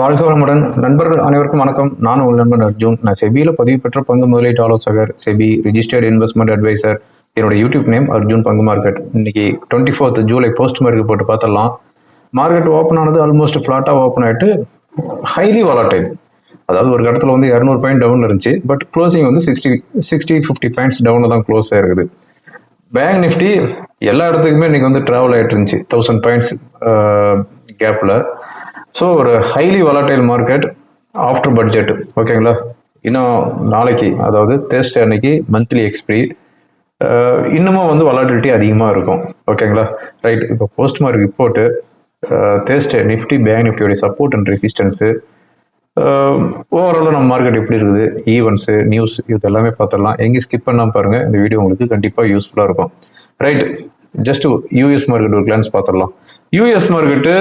வாழ்க வளமுடன். நண்பர்கள் அனைவருக்கும் வணக்கம். நான் உங்கள் நண்பன் அர்ஜுன். நான் செபியில் பதிவு பெற்ற பங்கு முதலீட்டு ஆலோசகர் செபி ரிஜிஸ்டர்ட் இன்வெஸ்ட்மெண்ட் அட்வைசர் என்னோட யூடியூப் நேம் அர்ஜுன் பங்கு மார்க்கெட். இன்னைக்கு twenty fourth July post market போட்டு பார்த்தலாம் மார்க்கெட் ஓப்பன் ஆனது ஆல்மோஸ்ட் ஃப்ளாட்டாக ஓப்பன் ஆகிட்டு ஹைலி வாலட்டைல் அதாவது ஒரு இடத்துல வந்து இரநூறு பாயிண்ட் டவுன் இருந்துச்சு. பட் க்ளோசிங் வந்து சிக்ஸ்டி சிக்ஸ்டி ஃபிஃப்டி பாயிண்ட்ஸ் டவுனில் தான் க்ளோஸ் ஆயிருக்குது பேங்க் நிஃப்டி எல்லா இடத்துக்குமே இன்னைக்கு வந்து ட்ராவல் ஆகிட்டு இருந்துச்சு. தௌசண்ட் பாயிண்ட்ஸ் கேப்பில் ஸோ ஒரு highly volatile market after budget ஓகேங்களா இன்னும் நாளைக்கு அதாவது தேர்ஸ்டே அன்னைக்கு மந்த்லி எக்ஸ்பிரி இன்னமும் வந்து வலாட்டிலிட்டி அதிகமாக இருக்கும். ஓகேங்களா ரைட் இப்போ post mark report Thursday Nifty bank நிஃப்டியோடைய support and resistance ஓவராலாக நம்ம மார்க்கெட் எப்படி இருக்குது? ஈவெண்ட்ஸு நியூஸ் இது எல்லாமே பார்த்துடலாம். எங்கேயும் ஸ்கிப் பண்ணாமல் பாருங்கள் இந்த வீடியோ உங்களுக்கு கண்டிப்பாக யூஸ்ஃபுல்லாக இருக்கும். ரைட் ஜஸ்ட் யூஎஸ் மார்க்கெட் ஒரு கிளான்ஸ் பார்த்துடலாம். யூஎஸ் மார்க்கெட்டு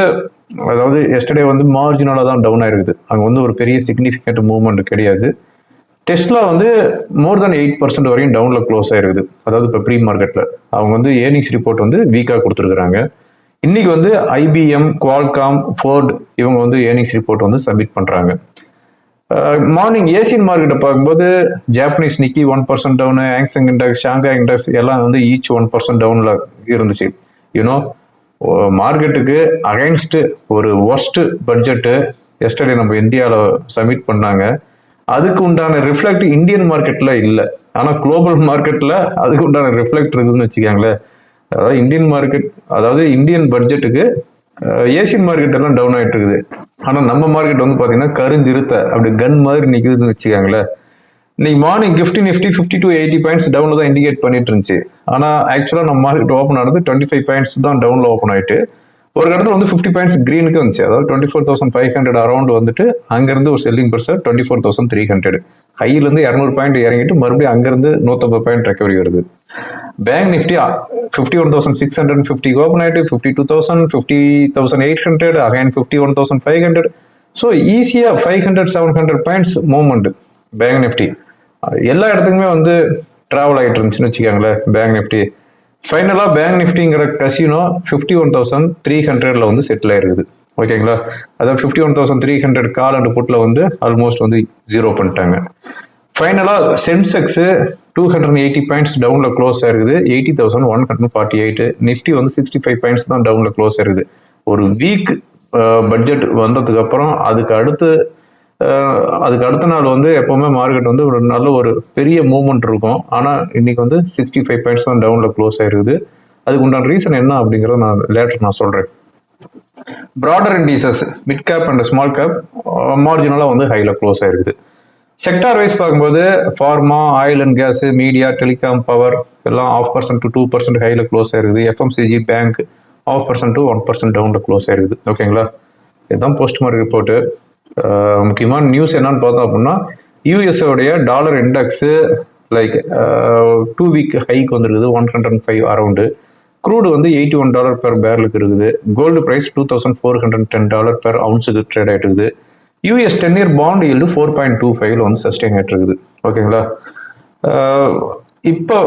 அதாவது எஸ்டர்டே வந்து மார்ஜினலாக தான் டவுன் ஆயிருக்குது. அங்கே வந்து ஒரு பெரிய சிக்னிஃபிகண்ட் மூவ்மெண்ட் கிடையாது. டெஸ்ட்லா வந்து மோர் தென் எயிட் பர்சன்ட் வரையும் டவுனில் க்ளோஸ் ஆயிருக்குது. அதாவது இப்போ ப்ரீ மார்க்கெட்டில் அவங்க வந்து ஏர்னிங்ஸ் ரிப்போர்ட் வந்து வீக்காக கொடுத்துருக்குறாங்க. இன்னைக்கு வந்து ஐபிஎம் குவால்காம் ஃபோர்ட் இவங்க வந்து ஏர்னிங்ஸ் ரிப்போர்ட் வந்து சப்மிட் பண்ணுறாங்க மார்னிங் ஏசியன் மார்க்கெட்டை பார்க்கும்போது Japanese Nikkei one percent down Hang Seng index Shanghai index எல்லாம் வந்து ஈச் ஒன் பர்சன்ட் டவுனில் இருந்துச்சு. யூனோ மார்க்கெட்டுக்கு அகைன்ஸ்டு ஒரு ஒஸ்ட்டு பட்ஜெட்டு எஸ்டர்டே நம்ம இந்தியாவில் சப்மிட் பண்ணாங்க. அதுக்கு உண்டான ரிஃப்ளெக்ட் இந்தியன் மார்க்கெட்டில் இல்லை. ஆனால் குளோபல் மார்க்கெட்டில் அதுக்கு உண்டான ரிஃப்ளெக்ட் இருக்குதுன்னு வச்சுக்காங்களேன். அதாவது இந்தியன் மார்க்கெட் அதாவது இந்தியன் பட்ஜெட்டுக்கு ஏசியன் மார்க்கெட் எல்லாம் டவுன் ஆகிட்டு இருக்குது. ஆனால் நம்ம மார்க்கெட் வந்து பார்த்தீங்கன்னா கருஞ்சிருத்த அப்படி கன் மாதிரி நிற்குதுன்னு வச்சுக்காங்களேன். இன்னைக்கு morning fifty Nifty fifty two eighty points டவுனில் தான் இண்டிகேட் பண்ணிட்டு இருந்துச்சு ஆனால் ஆக்சுவலாக நம்ம மார்க்கெட் ஓப்பன் ஆனது டுவெண்ட்டி ஃபைவ் பாயிண்ட்ஸ் தான் டவுனில் ஓப்பன் ஆயிட்டு. ஒரு இடத்துல வந்து ஃபிஃப்டி பாயிண்ட்ஸ் க்ரீனுக்கு வந்துச்சு. அதாவது twenty four thousand five hundred around வந்துட்டு அங்கேருந்து ஒரு selling pressure twenty four thousand three hundred ஹையிலேருந்து இரநூறு பாயிண்ட் இறங்கிட்டு மறுபடியும் அங்கேருந்து நூற்றம்பது பாயிண்ட் ரெக்கவரி வருது. Bank Nifty fifty one thousand six hundred fifty open ஆயிட்டு fifty two thousand fifty thousand eight hundred again fifty one thousand five hundred so ஈஸியாக five hundred seven hundred points movement bank Nifty எல்லா இடத்துக்குமே வந்து travel ஆகிட்டு இருந்துச்சுன்னு வச்சுக்கோங்களேன் bank Nifty ஃபைனலாக bank நிஃப்டிங்கிற கசினோ ஃபிஃப்டி ஒன் தௌசண்ட் த்ரீ ஹண்ட்ரட்ல வந்து செட்டில் ஆயிருக்குது. ஓகேங்களா? அதாவது fifty one thousand three hundred call and புட்டில் வந்து ஆல்மோஸ்ட் வந்து ஜீரோ பண்ணிட்டாங்க. ஃபைனலாக Sensex two hundred eighty points டவுனில் க்ளோஸ் ஆயிருக்குது. Eighty thousand one hundred forty eight Nifty வந்து சிக்ஸ்டி ஃபைவ் பாயிண்ட்ஸ் தான் டவுனில் க்ளோஸ் ஆயிருக்குது. ஒரு வீக் பட்ஜெட் வந்ததுக்கு அப்புறம் அதுக்கு அடுத்து அதுக்கு அடுத்த நாள் வந்து எப்போவுமே மார்க்கெட் வந்து ஒரு நல்ல ஒரு பெரிய மூவ்மெண்ட் இருக்கும். ஆனால் இன்னைக்கு வந்து சிக்ஸ்டி ஃபைவ் பாயிண்ட்ஸ் தான் டவுனில் க்ளோஸ் ஆயிருக்குது. அதுக்கு உண்டான ரீசன் என்ன அப்படிங்கிறத நான் லேட்டர் நான் சொல்கிறேன் broader indices mid cap and small cap மார்ஜினலாக வந்து ஹையில் க்ளோஸ் ஆயிருக்குது. செக்டார் வைஸ் பார்க்கும்போது pharma oil and gas media telecom power எல்லாம் half percent to two percent ஹையில் க்ளோஸ் ஆயிருக்குது. FMCG bank half percent to one percent டவுனில் க்ளோஸ் ஆயிருக்குது. ஓகேங்களா இதுதான் போஸ்ட் மார்க் ரிப்போர்ட்டு முக்கியமான நியூஸ் என்னன்னு பார்த்தோம் அப்படின்னா யூஎஸ்ஓடைய dollar index like two week high வந்துருக்குது one hundred five around crude வந்து எயிட்டி ஒன் டாலர் பெர் பேரலுக்கு இருக்குது. Gold price two thousand four hundred ten dollar per அவுன்ஸுக்கு trade ஆகிட்டு இருக்குது. US ten year bond yield four point two ஃபைவ்ல வந்து sustain ஆகிட்டு இருக்குது. ஓகேங்களா இப்போ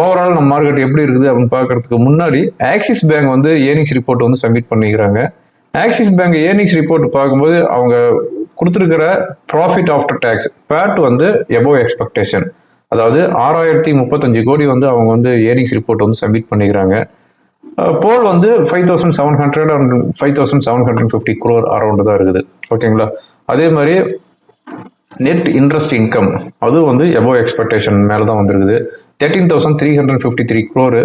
ஓவரால் நம்ம மார்க்கெட் எப்படி இருக்குது அப்படின்னு பார்க்கறதுக்கு முன்னாடி ஆக்சிஸ் பேங்க் வந்து ஏர்னிங்ஸ் ரிப்போர்ட் வந்து சப்மிட் பண்ணிக்கிறாங்க. ஆக்சிஸ் பேங்க் ஏர்னிங்ஸ் ரிப்போர்ட் பார்க்கும்போது அவங்க கொடுத்துருக்கிற ப்ராஃபிட் ஆஃப்டர் டேக்ஸ் பேட் வந்து எபோவ் எக்ஸ்பெக்டேஷன் அதாவது ஆறாயிரத்தி முப்பத்தஞ்சு கோடி வந்து அவங்க வந்து ஏர்னிங்ஸ் ரிப்போர்ட் வந்து சப்மிட் பண்ணிக்கிறாங்க. போல் வந்து five thousand seven hundred and five thousand seven hundred fifty crore around தான் இருக்குது. ஓகேங்களா? அதே மாதிரி நெட் இன்ட்ரெஸ்ட் இன்கம் அதுவும் வந்து எபோவ் எக்ஸ்பெக்டேஷன் மேலே தான் வந்திருக்குது. Thirteen thousand three hundred fifty three crore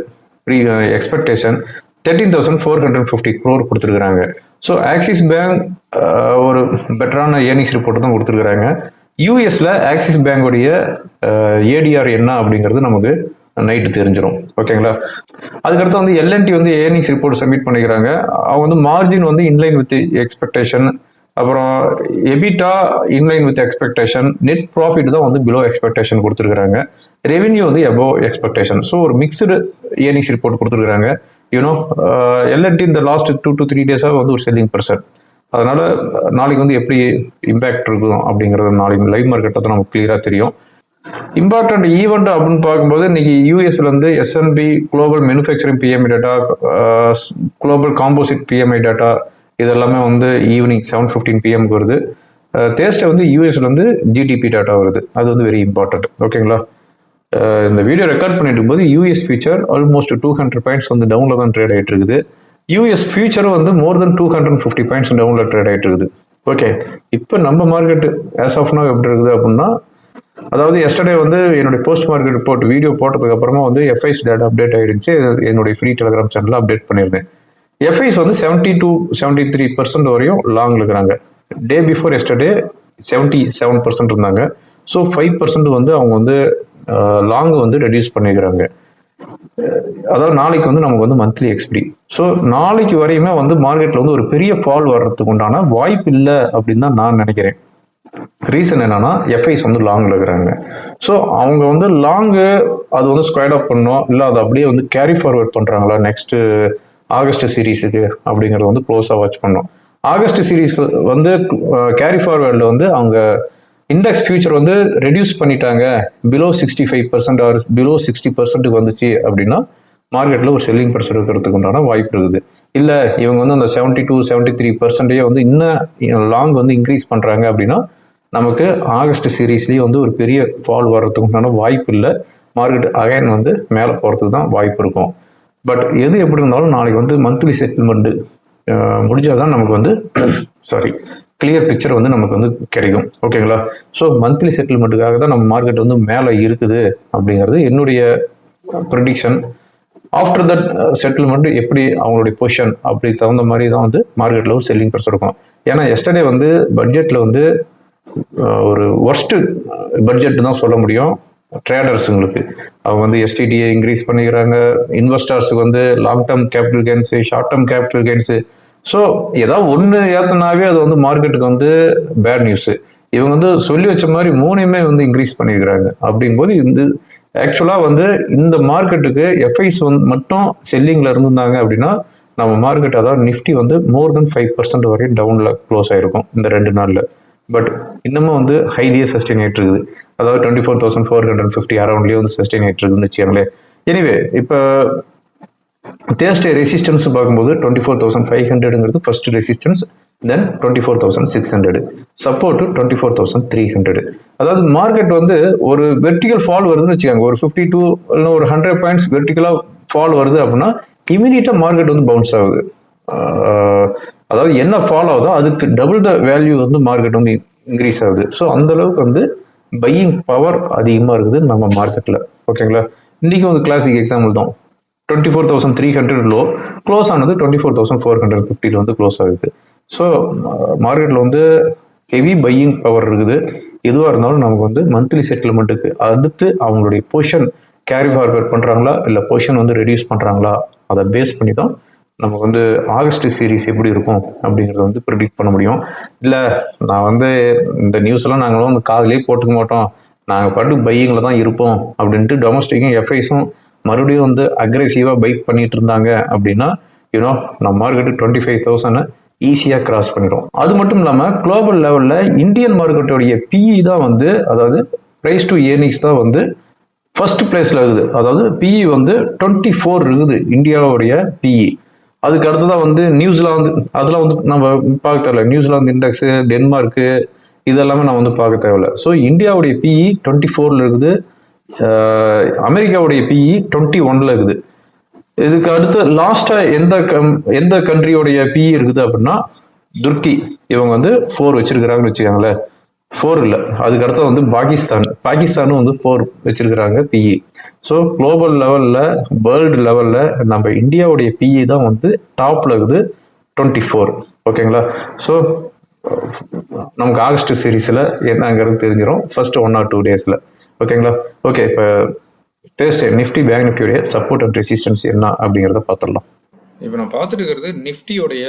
pre expectation thirteen thousand four hundred fifty crore கொடுத்துருக்குறாங்க. ஸோ ஆக்சிஸ் பேங்க் ஒரு பெட்டரான ஏர்னிங்ஸ் ரிப்போர்ட் தான் கொடுத்துருக்குறாங்க. யூஎஸில் ஆக்சிஸ் பேங்கோடைய ஏடிஆர் என்ன அப்படிங்கிறது நமக்கு நைட்டு தெரிஞ்சிடும் ஓகேங்களா அதுக்கடுத்து வந்து எல்என்டி வந்து ஏர்னிங்ஸ் ரிப்போர்ட் சப்மிட் பண்ணிக்கிறாங்க. அவங்க வந்து மார்ஜின் வந்து இன்லைன் வித் எக்ஸ்பெக்டேஷன் அப்புறம் EBITDA inline with expectation net profit தான் வந்து பிலோ எக்ஸ்பெக்டேஷன் கொடுத்துருக்குறாங்க. ரெவென்யூ வந்து எபோவ் எக்ஸ்பெக்டேஷன் ஸோ ஒரு மிக்சடு ஏர்னிங்ஸ் ரிப்போர்ட் கொடுத்துருக்குறாங்க. யூனோ எல்என்டி இந்த லாஸ்ட் டூ டு த்ரீ டேஸாக வந்து ஒரு செல்லிங் பர்சன் அதனால நாளைக்கு வந்து எப்படி இம்பேக்ட் இருக்கும் அப்படிங்கிறது நாளைக்கு லைவ் மார்க்கெட்டை தான் நமக்கு கிளியராக தெரியும். இம்பார்ட்டன்ட் ஈவெண்ட் அப்படின்னு பார்க்கும்போது இன்னைக்கு யூஎஸ்ல இருந்து SNP global manufacturing PMI data global composite PMI data இது எல்லாமே வந்து ஈவினிங் செவன் ஃபிஃப்டீன் பிஎம்க்கு வருது. தேர்ஸ்டே வந்து யூஎஸ்லேருந்து ஜிடிபி டேட்டா வருது. அது வந்து வெரி இம்பார்ட்டன்ட் ஓகேங்களா இந்த வீடியோ ரெக்கார்ட் பண்ணிட்டு இருக்கும்போது US future almost two hundred points வந்து டவுனில் தான் ட்ரேட் ஆகிட்டு இருக்குது. யூஎஸ் ஃபியூச்சரும் வந்து more than two hundred fifty points டவுன்ல ட்ரேட் ஆகிட்டு இருக்குது. ஓகே இப்போ நம்ம மார்க்கெட் ஆஸ் ஆஃப் நவ் எப்படி இருக்குது அப்படின்னா அதாவது எஸ்டர்டே வந்து என்னுடைய போஸ்ட் மார்க்கெட் ரிப்போர்ட் வீடியோ போட்டதுக்கு அப்புறமா வந்து எஃப்ஐஸ் டேட்டா அப்டேட் ஆகிடுச்சு என்னுடைய ஃப்ரீ டெலிகிராம் சேனலில் அப்டேட் பண்ணியிருந்தேன். எஃப்ஐஸ் வந்து seventy two seventy three percent வரையும் லாங் இருக்கிறாங்க. Day before yesterday seventy seven percent இருந்தாங்க. ஸோ ஃபைவ் பர்சன்ட் வந்து அவங்க வந்து லாங் வந்து ரெடியூஸ் பண்ணிக்கிறாங்க. அதாவது நாளைக்கு வந்து நமக்கு வந்து மந்த்லி எக்ஸ்பிடி ஸோ நாளைக்கு வரையுமே வந்து மார்க்கெட்டில் வந்து ஒரு பெரிய ஃபால் வர்றதுக்கு உண்டான வாய்ப்பு இல்லை அப்படின்னு தான் நான் நினைக்கிறேன். ரீசன் என்னன்னா எஃப்ஐஸ் வந்து லாங்கில் இருக்கிறாங்க. ஸோ அவங்க வந்து லாங்கு அது வந்து ஸ்கொயர் அப் பண்ணோம். இல்லை அதை அப்படியே வந்து கேரி ஃபார்வர்ட் பண்ணுறாங்களா நெக்ஸ்ட்டு ஆகஸ்ட் சீரீஸுக்கு அப்படிங்கிறத வந்து க்ளோஸாக வாட்ச் பண்ணோம். ஆகஸ்ட் சீரீஸ் வந்து கேரி ஃபார்வேர்டில் வந்து அவங்க இண்டெக்ஸ் ஃபியூச்சர் வந்து ரெடியூஸ் பண்ணிட்டாங்க. Below sixty five percent or below sixty பர்சன்ட்டுக்கு வந்துச்சு அப்படின்னா மார்க்கெட்டில் ஒரு செல்லிங் ப்ரெஷர் இருக்கிறதுக்கு உண்டான வாய்ப்பு இருக்குது. இல்லை இவங்க வந்து அந்த seventy two seventy three percentage வந்து இன்னும் லாங் வந்து இன்க்ரீஸ் பண்ணுறாங்க அப்படின்னா நமக்கு ஆகஸ்ட் சீரீஸ்லேயே வந்து ஒரு பெரிய ஃபால் வர்றதுக்கு உண்டான வாய்ப்பு இல்லை. மார்க்கெட் அகைன் வந்து மேலே போகிறதுக்கு தான் வாய்ப்பு இருக்கும். பட் எது எப்படி இருந்தாலும் நாளைக்கு வந்து மந்த்லி செட்டில்மெண்ட்டு முடிஞ்சால் தான் நமக்கு வந்து சாரி கிளியர் பிக்சர் வந்து நமக்கு வந்து கிடைக்கும். ஓகேங்களா ஸோ மந்த்லி செட்டில்மெண்ட்டுக்காக தான் நம்ம மார்க்கெட் வந்து மேலே இருக்குது அப்படிங்கிறது என்னுடைய ப்ரிடிக்ஷன் ஆஃப்டர் தட் செட்டில்மெண்ட் எப்படி அவங்களுடைய பொசிஷன் அப்படி தகுந்த மாதிரி தான் வந்து மார்க்கெட்டில் ஒரு செல்லிங் ப்ரெஸ் இருக்கும் ஏன்னா எஸ்டர்டே வந்து பட்ஜெட்டில் வந்து ஒரு ஒர்ஸ்ட்டு பட்ஜெட் தான் சொல்ல முடியும். ட்ரேடர்ஸுங்களுக்கு அவங்க வந்து எஸ்டிடியை இன்க்ரீஸ் பண்ணிக்கிறாங்க. இன்வெஸ்டர்ஸுக்கு வந்து long term capital gains short term capital gains so ஏதாவது ஒன்று ஏற்றினாவே அது வந்து மார்க்கெட்டுக்கு வந்து பேட் நியூஸு இவங்க வந்து சொல்லி வச்ச மாதிரி மூணையுமே வந்து இன்க்ரீஸ் பண்ணியிருக்கிறாங்க அப்படிங்கும்போது இந்த ஆக்சுவலாக வந்து இந்த மார்க்கெட்டுக்கு எஃப்ஐஸ் வந்து மட்டும் செல்லிங்கில் இருந்திருந்தாங்க அப்படின்னா நம்ம மார்க்கெட் அதாவது நிஃப்டி வந்து மோர் தென் ஃபைவ் பர்சன்ட் வரையும் டவுனில் க்ளோஸ் ஆகிருக்கும் இந்த ரெண்டு நாளில். பட் இன்னமும் வந்து ஹைலியே சஸ்டெயின் ஆகிட்டு இருக்குது. அதாவது twenty four thousand four hundred fifty அரௌண்ட்லேயே வந்து சஸ்டெயின் ஆகிட்டு இருக்குன்னு வச்சுக்கோங்களேன். எனிவே இப்போ தேர்ஸ்டே ரெசிஸ்டன்ஸ் பார்க்கும்போது twenty four thousand five ஹண்ட்ரடுங்கிறது first resistance then twenty four thousand six hundred support twenty four thousand three hundred அதாவது மார்க்கெட் வந்து ஒரு வெர்டிகல் ஃபால் வருதுன்னு வச்சுக்கோங்க. ஒரு ஃபிஃப்டி டூ இல்லை ஒரு ஹண்ட்ரட் பாயிண்ட்ஸ் வெர்டிகலாக ஃபால் வருது அப்படின்னா இமீடியட்டாக மார்க்கெட் வந்து பவுன்ஸ் ஆகுது. அதாவது என்ன ஃபாலோ ஆகுதோ அதுக்கு டபுள் த வேல்யூ வந்து மார்க்கெட் வந்து இன்க்ரீஸ் ஆகுது. ஸோ அந்த அளவுக்கு வந்து பையிங் பவர் அதிகமாக இருக்குது நம்ம மார்க்கெட்டில் ஓகேங்களா இன்றைக்கி வந்து கிளாசிக் எக்ஸாம்பிள் தான். Twenty four thousand three hundred low close ஆனது twenty four thousand four hundred ஃபிஃப்டியில் வந்து க்ளோஸ் ஆகுது. ஸோ மார்க்கெட்டில் வந்து ஹெவி பையிங் பவர் இருக்குது. எதுவாக இருந்தாலும் நமக்கு வந்து மந்த்லி செட்டில்மெண்ட்டுக்கு அடுத்து அவங்களுடைய பொஷன் கேரி ஃபார்வர்ட் பண்ணுறாங்களா இல்லை பொஷன் வந்து ரெடியூஸ் பண்ணுறாங்களா அதை பேஸ் பண்ணி தான் நமக்கு வந்து ஆகஸ்ட் சீரிஸ் எப்படி இருக்கும் அப்படிங்கிறத வந்து ப்ரிடிக்ட் பண்ண முடியும். இல்லை நான் வந்து இந்த நியூஸ் எல்லாம் நாங்களும் வந்து காதலே போட்டுக்க மாட்டோம். நாங்கள் பாட்டு பையிங்கில் தான் இருப்போம் அப்படின்ட்டு டொமஸ்டிக்கும் எஃப்ஐஸும் மறுபடியும் வந்து அக்ரெசிவாக பைக் பண்ணிட்டு இருந்தாங்க அப்படின்னா யூனோ நம்ம மார்க்கெட்டு டுவெண்ட்டி ஃபைவ் தௌசண்ட் ஈஸியாக கிராஸ் பண்ணிடும் அது மட்டும் இல்லாமல் குளோபல் லெவலில் இந்தியன் மார்க்கெட்டோடைய பிஇ தான் வந்து அதாவது ப்ரைஸ் டு ஏர்னிங்ஸ் தான் வந்து ஃபர்ஸ்ட் பிளேஸில் இருக்குது. அதாவது பிஇ வந்து டுவெண்ட்டி ஃபோர் இருக்குது இந்தியாவுடைய பிஇ அதுக்கு அடுத்ததான் வந்து நியூசிலாந்து அதெல்லாம் வந்து நம்ம பார்க்க தேவையில்ல. நியூசிலாந்து இண்டெக்ஸு டென்மார்க்கு இதெல்லாமே நான் வந்து பார்க்க தேவையில்ல. ஸோ இந்தியாவுடைய பிஇ டுவெண்ட்டி ஃபோரில் இருக்குது. அமெரிக்காவுடைய பிஇ டுவெண்ட்டி ஒன்ல இருக்குது. இதுக்கு அடுத்து லாஸ்டா எந்த கம் எந்த கண்ட்ரியோடைய பிஇ இருக்குது அப்படின்னா துர்க்கி இவங்க வந்து ஃபோர் வச்சிருக்கிறாங்கன்னு வச்சுக்கோங்களேன். ஃபோர் இல்லை. அதுக்கடுத்து வந்து பாகிஸ்தான். பாகிஸ்தானும் வந்து ஃபோர் வச்சிருக்கிறாங்க பிஇ ஸோ குளோபல் லெவலில் வேர்ல்டு லெவலில் நம்ம இந்தியாவுடைய பிஇ தான் வந்து டாப்பில் இருக்குது டுவெண்ட்டி ஃபோர் ஓகேங்களா ஸோ நமக்கு ஆகஸ்ட் சீரீஸில் என்னங்கிறது தெரிஞ்சிடும் ஃபர்ஸ்ட் ஒன் ஆர் டூ டேஸில் ஓகேங்களா ஓகே இப்போ தேர்ஸ்டே நிஃப்டி பேங்க் நிஃப்டியுடைய சப்போர்ட் அண்ட் ரெசிஸ்டன்ஸ் என்ன அப்படிங்கிறத பார்த்துடலாம். இப்போ நான் பார்த்துட்டு இருக்கிறது நிஃப்டியோடைய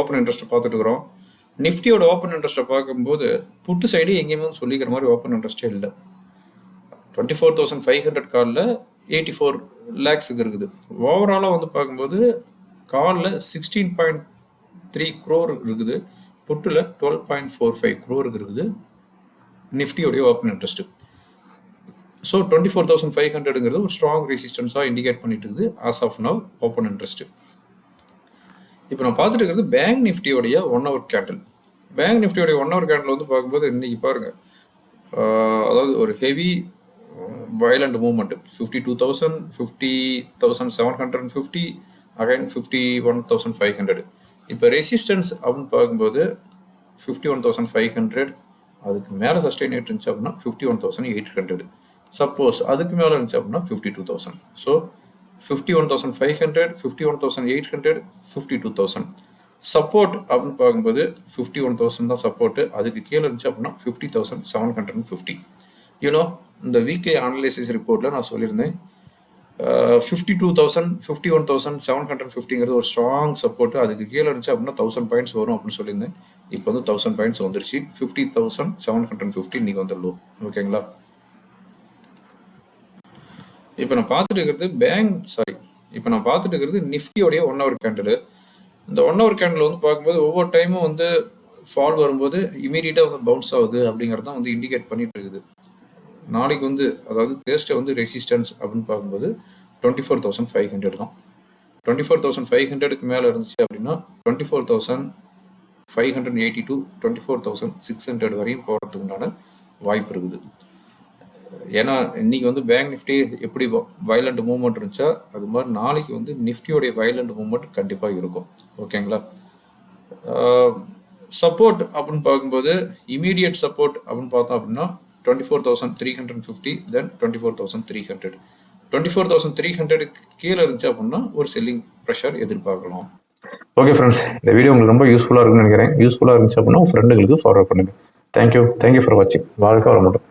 ஓப்பன் இன்ட்ரெஸ்ட்டை பார்த்துட்டு இருக்கிறோம். நிஃப்டியோட ஓப்பன் இன்ட்ரெஸ்ட்டை பார்க்கும்போது புட்டு சைடு எங்கேயுமே சொல்லிக்கிற மாதிரி ஓப்பன் இன்ட்ரெஸ்ட்டே இல்லை. Twenty four thousand five hundred காலில் எயிட்டி ஃபோர் லேக்ஸுக்கு இருக்குது. ஓவராலாக வந்து பார்க்கும்போது காலில் சிக்ஸ்டீன் பாயிண்ட் த்ரீ க்ரோர் இருக்குது. புட்டில் டுவெல் பாயிண்ட் ஃபோர் ஃபைவ் க்ரோருக்கு இருக்குது. நிஃப்டியோடைய open interest so twenty four thousand five ஹண்ட்ரடுங்கிறது ஒரு ஸ்ட்ராங் ரெசிஸ்டன்ஸாக இண்டிகேட் பண்ணிட்டு இருக்குது as of now open interest இப்போ நான் பார்த்துட்டு இருக்கிறது பேங்க் நிஃப்டியோடைய ஒன் ஹவர் கேண்டில் பேங்க் நிஃப்டியோடைய ஒன் ஹவர் கேண்டில் வந்து பார்க்கும்போது இன்றைக்கி பாருங்கள் அதாவது ஒரு heavy violent movement fifty two thousand fifty thousand seven hundred and fifty again fifty one thousand five hundred இப்போ ரெசிஸ்டன்ஸ் அப்படின்னு பார்க்கும்போது fifty one thousand five hundred அதுக்கு மேலே சஸ்டெயின் ஆகிட்டு இருந்துச்சு அப்படின்னா fifty one thousand eight hundred suppose அதுக்கு மேலே இருந்துச்சு அப்படின்னா fifty two thousand so fifty one thousand five hundred fifty one thousand eight hundred fifty two thousand support அப்படின்னு பார்க்கும்போது ஃபிஃப்டி ஒன் தௌசண்ட் தான் சப்போர்ட் அதுக்கு கீழே இருந்துச்சு அப்படின்னா fifty thousand seven hundred and fifty you know இந்த வீக்லி அனலைசிஸ் ரிப்போர்ட்டில் நான் சொல்லியிருந்தேன். Fifty two thousand fifty one thousand seven hundred ஃபிஃப்டிங்கிறது ஒரு ஸ்ட்ராங் சப்போர்ட் அதுக்கு கீழே இருந்துச்சு அப்படின்னா தௌசண்ட் பாயிண்ட்ஸ் வரும் அப்படின்னு சொல்லியிருந்தேன். இப்போ வந்து தௌசண்ட் பாயிண்ட்ஸ் வந்துருச்சு. Fifty thousand seven hundred fifty இன்னைக்கு வந்து லோ ஓகேங்களா? இப்போ நான் பார்த்துட்டு இருக்கிறது பேங்க் சாரி இப்போ நான் பார்த்துட்டு இருக்கிறது நிஃப்டியோடைய ஒன் ஹவர் கேண்டில் இந்த ஒன் ஹவர் கேண்டில் வந்து பார்க்கும்போது ஒவ்வொரு டைமும் வந்து ஃபால் வரும்போது இமீடியட்டாக வந்து பவுன்ஸ் ஆகுது அப்படிங்கிறது தான் வந்து இண்டிகேட் பண்ணிட்டு இருக்குது. நாளைக்கு வந்து அதாவது தேர்ஸ்டே வந்து ரெசிஸ்டன்ஸ் அப்படின்னு பார்க்கும்போது twenty four thousand five hundred தான். டுவெண்ட்டி ஃபோர் தௌசண்ட் ஃபைவ் ஹண்ட்ரடுக்கு மேலே இருந்துச்சு அப்படின்னா twenty four thousand five hundred eighty two twenty four thousand six hundred வரையும் போகிறதுக்குண்டான வாய்ப்பு இருக்குது. ஏன்னா இன்னைக்கு வந்து பேங்க் நிஃப்டி எப்படி வயலண்ட் மூவ்மெண்ட் இருந்துச்சா அது மாதிரி நாளைக்கு வந்து நிஃப்டியோடைய வயலண்ட் மூவ்மெண்ட் கண்டிப்பாக இருக்கும். ஓகேங்களா? சப்போர்ட் அப்படின்னு பார்க்கும்போது இமீடியட் சப்போர்ட் அப்படின்னு பார்த்தோம் அப்படின்னா twenty four thousand three hundred fifty then twenty four thousand three hundred twenty four thousand three ஹண்ட்ரடுக்கு கீழே இருந்துச்சு அப்படின்னா ஒரு செல்லிங் ப்ரெஷர் எதிர்பார்க்கலாம். ஓகே ஃப்ரெண்ட்ஸ் இந்த வீடியோ உங்களுக்கு ரொம்ப யூஸ்ஃபுல்லாக இருக்குன்னு நினைக்கிறேன். யூஸ்ஃபுல்லாக இருந்துச்சு அப்படின்னா உங்கள் ஃப்ரெண்டுகளுக்கு ஃபார்வர்ட் பண்ணுங்கள் thank you thank you for வாட்சிங் வாழ்க்கை வர மட்டும்